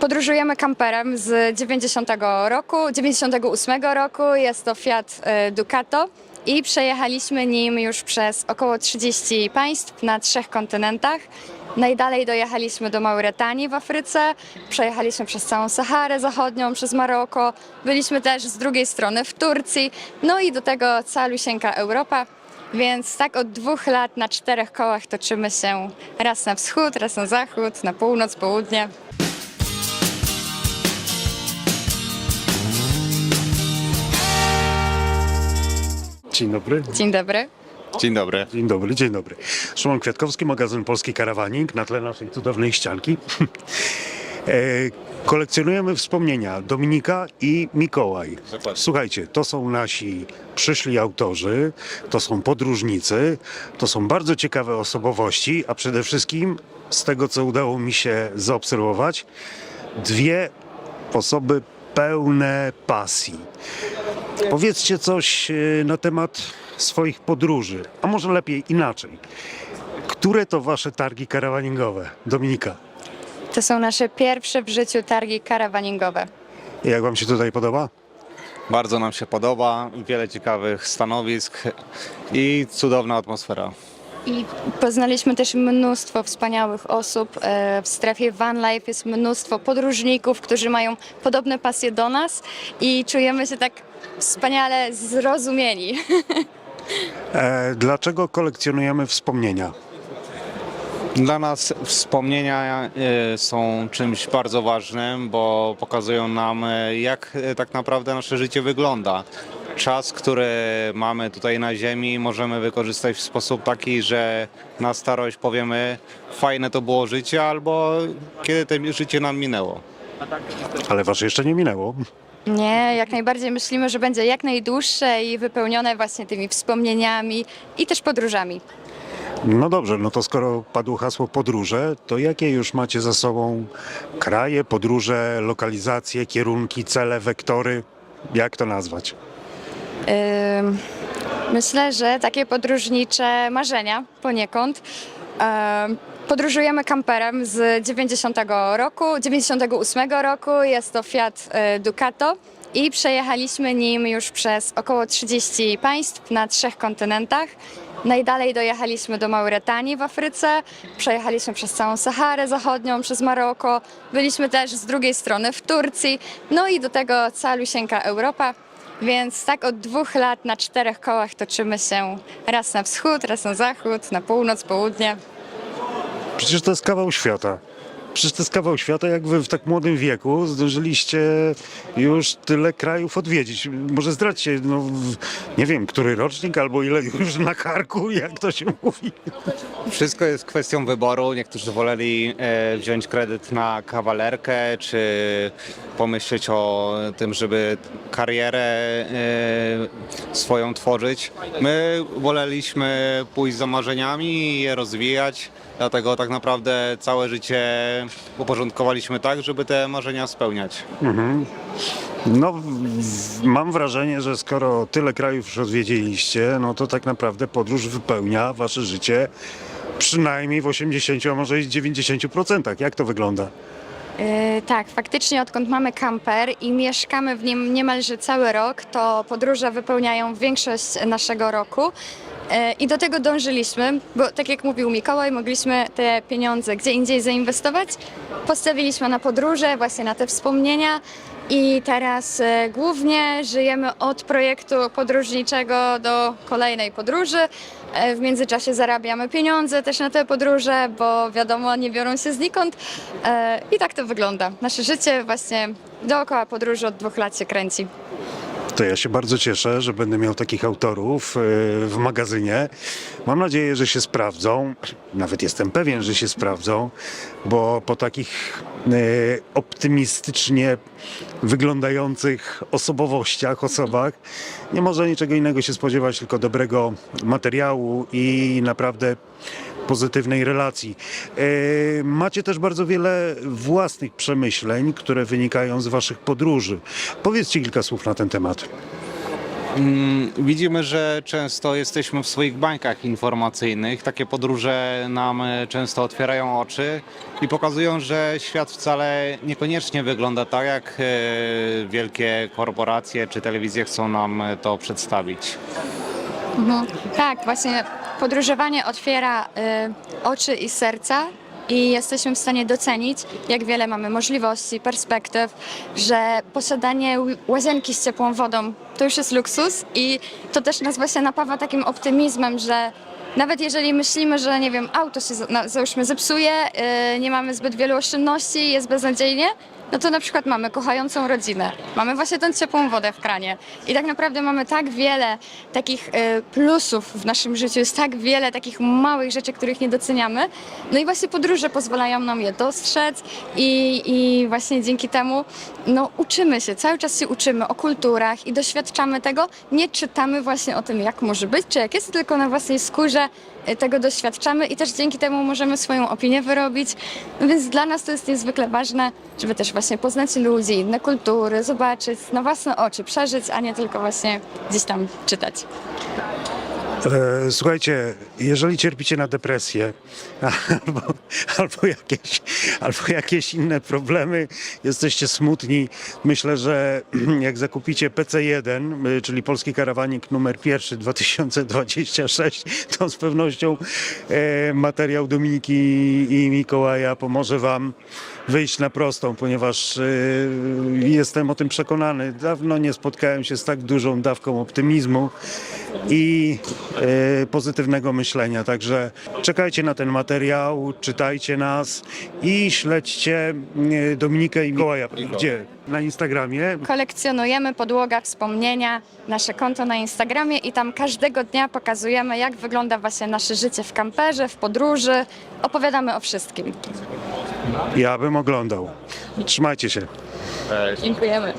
Podróżujemy kamperem z 90 roku, 98 roku. Jest to Fiat e, Ducato i przejechaliśmy nim już przez około 30 państw na trzech kontynentach. Najdalej dojechaliśmy do Mauretanii w Afryce, przejechaliśmy przez całą Saharę Zachodnią, przez Maroko, byliśmy też z drugiej strony w Turcji, no i do tego calusieńka Europa. Więc tak od dwóch lat na czterech kołach toczymy się raz na wschód, raz na zachód, na północ, południe. Dzień dobry. Dzień dobry. Dzień dobry. Dzień dobry, dzień dobry. Szymon Kwiatkowski, magazyn Polski Karawaning na tle naszej cudownej ścianki. e, kolekcjonujemy wspomnienia Dominika i Mikołaj. Dokładnie. Słuchajcie, to są nasi przyszli autorzy, to są podróżnicy, to są bardzo ciekawe osobowości, a przede wszystkim z tego, co udało mi się zaobserwować, dwie osoby pełne pasji. Powiedzcie coś e, na temat swoich podróży, a może lepiej inaczej. Które to wasze targi karawaningowe? Dominika, To są nasze pierwsze w życiu targi karawaningowe. jak wam się tutaj podoba? Bardzo nam się podoba, wiele ciekawych stanowisk i cudowna atmosfera. I poznaliśmy też mnóstwo wspaniałych osób. E, W strefie Van Life jest mnóstwo podróżników, którzy mają podobne pasje do nas i czujemy się tak wspaniale zrozumieni. E, dlaczego kolekcjonujemy wspomnienia? Dla nas wspomnienia e, są czymś bardzo ważnym, bo pokazują nam, e, jak tak naprawdę nasze życie wygląda. Czas, który mamy tutaj na Ziemi, możemy wykorzystać w sposób taki, że na starość powiemy, fajne to było życie, albo kiedy to życie nam minęło. Ale wasze jeszcze nie minęło. Nie, jak najbardziej myślimy, że będzie jak najdłuższe i wypełnione właśnie tymi wspomnieniami i też podróżami. No dobrze, no to skoro padło hasło podróże, to jakie już macie za sobą kraje, podróże, lokalizacje, kierunki, cele, wektory? Jak to nazwać? Myślę, że takie podróżnicze marzenia poniekąd. Podróżujemy kamperem z 90 roku, 98 roku. Jest to Fiat y, Ducato i przejechaliśmy nim już przez około 30 państw na trzech kontynentach. Najdalej dojechaliśmy do Mauretanii w Afryce, przejechaliśmy przez całą Saharę Zachodnią, przez Maroko, byliśmy też z drugiej strony w Turcji, no i do tego calusieńka Europa. Więc tak od dwóch lat na czterech kołach toczymy się raz na wschód, raz na zachód, na północ, południe. Przecież to jest kawał świata. Przecież to jest kawał świata, jak wy w tak młodym wieku zdążyliście już tyle krajów odwiedzić. Może zdradźcie, no, nie wiem, który rocznik albo ile już na karku, jak to się mówi. Wszystko jest kwestią wyboru. Niektórzy woleli e, wziąć kredyt na kawalerkę, czy pomyśleć o tym, żeby karierę e, swoją tworzyć. My woleliśmy pójść za marzeniami i je rozwijać. Dlatego tak naprawdę całe życie uporządkowaliśmy tak, żeby te marzenia spełniać. No, w- mam wrażenie, że skoro tyle krajów już odwiedziliście, no to tak naprawdę podróż wypełnia wasze życie przynajmniej w 80, a może i 90%. Jak to wygląda? Yy, tak, faktycznie odkąd mamy kamper i mieszkamy w nim niemalże cały rok, to podróże wypełniają większość naszego roku. Yy, I do tego dążyliśmy, bo tak jak mówił Mikołaj, mogliśmy te pieniądze gdzie indziej zainwestować. Postawiliśmy na podróże, właśnie na te wspomnienia i teraz e, głównie żyjemy od projektu podróżniczego do kolejnej podróży. E, W międzyczasie zarabiamy pieniądze też na te podróże, bo wiadomo, nie biorą się znikąd. E, I tak to wygląda. Nasze życie właśnie dookoła podróży od dwóch lat się kręci. To ja się bardzo cieszę, że będę miał takich autorów e, w magazynie. Mam nadzieję, że się sprawdzą. Nawet jestem pewien, że się sprawdzą, bo po takich e, optymistycznie wyglądających osobowościach, osobach nie można niczego innego się spodziewać, tylko dobrego materiału i naprawdę pozytywnej relacji. E, Macie też bardzo wiele własnych przemyśleń, które wynikają z waszych podróży. Powiedzcie kilka słów na ten temat. Mm, Widzimy, że często jesteśmy w swoich bańkach informacyjnych. Takie podróże nam e, często otwierają oczy i pokazują, że świat wcale niekoniecznie wygląda tak, jak e, wielkie korporacje czy telewizje chcą nam to przedstawić. Tak, właśnie podróżowanie otwiera y, oczy i serca i jesteśmy w stanie docenić, jak wiele mamy możliwości, perspektyw, że posiadanie łazienki z ciepłą wodą to już jest luksus i to też nas właśnie napawa takim optymizmem, że nawet jeżeli myślimy, że nie wiem, auto się załóżmy zepsuje, y, nie mamy zbyt wielu oszczędności, jest beznadziejnie, no to na przykład mamy kochającą rodzinę, mamy właśnie tę ciepłą wodę w kranie i tak naprawdę mamy tak wiele takich y, plusów w naszym życiu, jest tak wiele takich małych rzeczy, których nie doceniamy. No i właśnie podróże pozwalają nam je dostrzec i, i właśnie dzięki temu no, uczymy się, cały czas się uczymy o kulturach i doświadczamy tego. Nie czytamy właśnie o tym, jak może być, czy jak jest, tylko na własnej skórze y, tego doświadczamy i też dzięki temu możemy swoją opinię wyrobić. No więc dla nas to jest niezwykle ważne, żeby też właśnie poznać ludzi, inne kultury, zobaczyć na własne oczy, przeżyć, a nie tylko właśnie gdzieś tam czytać. E, Słuchajcie, jeżeli cierpicie na depresję albo, albo, jakieś, albo jakieś inne problemy, jesteście smutni, myślę, że jak zakupicie PC1, y, czyli polski karawanik numer pierwszy 2026, to z pewnością e, materiał Dominiki i Mikołaja pomoże Wam wyjść na prostą, ponieważ e, jestem o tym przekonany. Dawno nie spotkałem się z tak dużą dawką optymizmu i e, pozytywnego myślenia. Także czekajcie na ten materiał, czytajcie nas i śledźcie e, Dominikę i Mikołaja. Gdzie? Na Instagramie. Kolekcjonujemy podłoga wspomnienia, nasze konto na Instagramie i tam każdego dnia pokazujemy, jak wygląda właśnie nasze życie w kamperze, w podróży. Opowiadamy o wszystkim. Ja bym oglądał. Trzymajcie się. Dziękujemy.